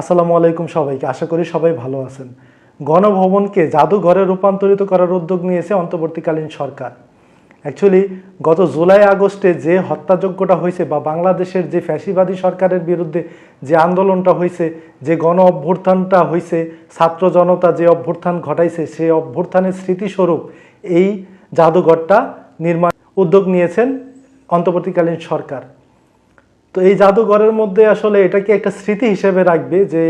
আসসালামু আলাইকুম সবাইকে। আশা করি সবাই ভালো আছেন। গণভবনকে জাদুঘরে রূপান্তরিত করার উদ্যোগ নিয়েছে অন্তর্বর্তীকালীন সরকার। অ্যাকচুয়ালি গত জুলাই আগস্টে যে হত্যাযজ্ঞটা হয়েছে বা বাংলাদেশের যে ফ্যাসিবাদী সরকারের বিরুদ্ধে যে আন্দোলনটা হয়েছে, যে গণ অভ্যুত্থানটা হয়েছে, ছাত্র জনতা যে অভ্যুত্থান ঘটাইছে সেই অভ্যুত্থানের স্মৃতিস্বরূপ এই জাদুঘরটা নির্মাণ উদ্যোগ নিয়েছেন অন্তর্বর্তীকালীন সরকার। তো এই জাদুঘরের মধ্যে আসলে এটাকে একটা স্মৃতি হিসেবে রাখবে যে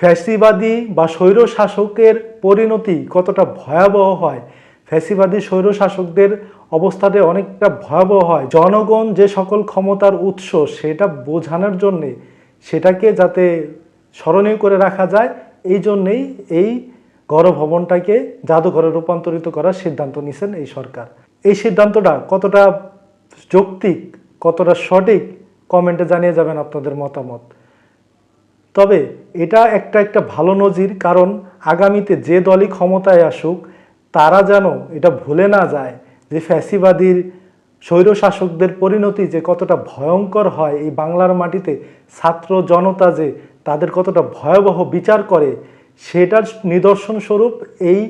ফ্যাসিবাদী বা স্বৈর শাসকের পরিণতি কতটা ভয়াবহ হয়। ফ্যাসিবাদী স্বৈর শাসকদের অবস্থাতে অনেকটা ভয়াবহ হয়। জনগণ যে সকল ক্ষমতার উৎস সেটা বোঝানোর জন্যে সেটাকে যাতে স্মরণীয় করে রাখা যায়, এই জন্যেই এই গণভবনটাকে জাদুঘরে রূপান্তরিত করার সিদ্ধান্ত নিছেন এই সরকার। এই সিদ্ধান্তটা কতটা যৌক্তিক, কতটা সঠিক কমেন্টে জানিয়ে যাবেন আপনাদের মতামত। তবে এটা একটা একটা ভালো নজির, কারণ আগামীতে যে দলই ক্ষমতায় আসুক, তারা যেন এটা ভুলে না যায় যে ফ্যাসিবাদীর স্বৈরশাসকদের পরিণতি যে কতটা ভয়ঙ্কর হয় এই বাংলার মাটিতে, ছাত্র জনতা যে তাদের কতটা ভয়াবহ বিচার করে, সেটার নিদর্শন স্বরূপ এই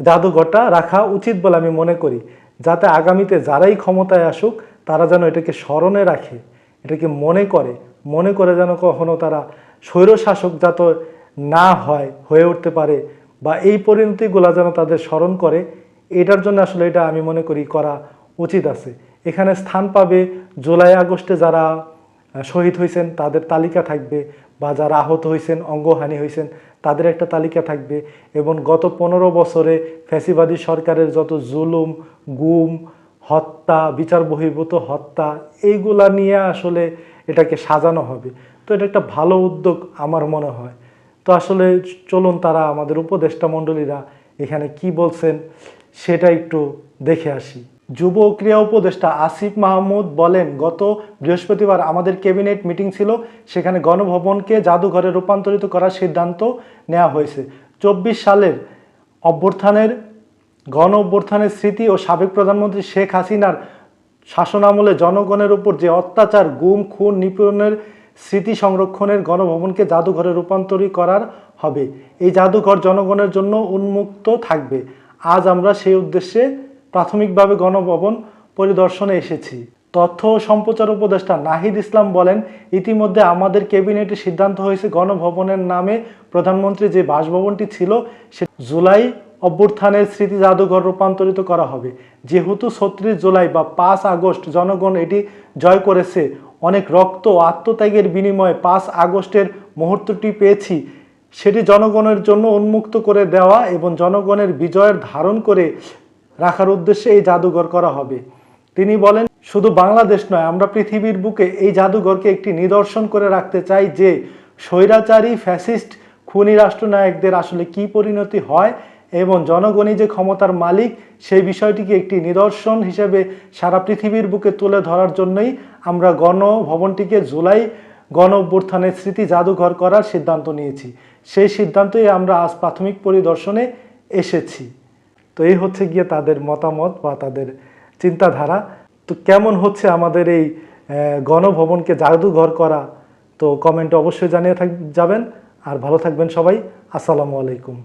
জাদুঘরটা রাখা উচিত বলে আমি মনে করি। যাতে আগামীতে যারাই ক্ষমতায় আসুক, তারা যেন এটাকে স্মরণে রাখে। এটাকে মনে করে মনে করে যেন কখনো তারা স্বৈরশাসক যাতে না হয়, হয়ে উঠতে পারে বা এই পরিণতিগুলো যেন তাদের স্মরণ করে, এটার জন্য আসলে এটা আমি মনে করি করা উচিত আছে। এখানে স্থান পাবে জুলাই আগস্টে যারা শহীদ হয়েছেন তাদের তালিকা থাকবে বা যারা আহত হয়েছেন অঙ্গহানি হয়েছেন তাদের একটা তালিকা থাকবে এবং গত পনেরো বছরে ফ্যাসিবাদী সরকারের যত জুলুম, গুম হত্যা, বিচার বহির্ভূত হত্যা, এইগুলা নিয়ে আসলে এটাকে সাজানো হবে। তো এটা একটা ভালো উদ্যোগ আমার মনে হয়। তো আসলে চলুন তারা আমাদের উপদেষ্টা মণ্ডলীরা এখানে কি বলছেন সেটা একটু দেখে আসি। যুব ও ক্রীড়া উপদেষ্টা আসিফ মাহমুদ বলেন, গত বৃহস্পতিবার আমাদের ক্যাবিনেট মিটিং ছিল, সেখানে গণভবনকে জাদুঘরে রূপান্তরিত করার সিদ্ধান্ত নেওয়া হয়েছে। চব্বিশ সালের অভ্যুত্থানের গণ অভ্যুত্থানের স্মৃতি ও সাবেক প্রধানমন্ত্রী শেখ হাসিনার শাসনামলে জনগণের উপর যে অত্যাচার, গুম, খুন, নিপীড়নের স্মৃতি সংরক্ষণের গণভবনকে জাদুঘরে রূপান্তরিত করার হবে। এই জাদুঘর জনগণের জন্য উন্মুক্ত থাকবে। আজ আমরা সেই উদ্দেশ্যে প্রাথমিকভাবে গণভবন পরিদর্শনে এসেছি। তথ্য ও সম্প্রচার উপদেষ্টা নাহিদ ইসলাম বলেন, ইতিমধ্যে আমাদের ক্যাবিনেটে সিদ্ধান্ত হয়েছে গণভবনের নামে প্রধানমন্ত্রী যে বাসভবনটি ছিল, সে জুলাই অভ্যুত্থানের স্মৃতি জাদুঘর রূপান্তরিত করা হবে। যেহেতু ছত্রিশ জুলাই বা পাঁচ আগস্ট জনগণ এটি জয় করেছে, অনেক রক্ত ও আত্মত্যাগের বিনিময়ে পাঁচ আগস্টের মুহূর্তটি পেয়েছি। সেটি জনগণের জন্য উন্মুক্ত করে দেওয়া এবং জনগণের বিজয়ের ধারণ করে রাখার উদ্দেশ্যে এই জাদুঘর করা হবে। তিনি বলেন, শুধু বাংলাদেশ নয়, আমরা পৃথিবীর বুকে এই জাদুঘরকে একটি নিদর্শন করে রাখতে চাই যে স্বৈরাচারী, ফ্যাসিস্ট, খুনি রাষ্ট্রনায়কদের আসলে কি পরিণতি হয় এবং জনগণই যে ক্ষমতার মালিক, সেই বিষয়টিকে একটি নিদর্শন হিসেবে সারা পৃথিবীর বুকে তুলে ধরার জন্যই আমরা গণভবনটিকে জুলাই গণ অভ্যুত্থানের স্মৃতি জাদুঘর করার সিদ্ধান্ত নিয়েছি। সেই সিদ্ধান্তই আমরা আজ প্রাথমিক পরিদর্শনে এসেছি। তো এই হচ্ছে গিয়ে তাদের মতামত বা তাদের চিন্তাধারা। তো কেমন হচ্ছে আমাদের এই গণভবনকে জাদুঘর করা? তো কমেন্টে অবশ্যই জানিয়ে থাক, যাবেন। আর ভালো থাকবেন সবাই। আসসালামু আলাইকুম।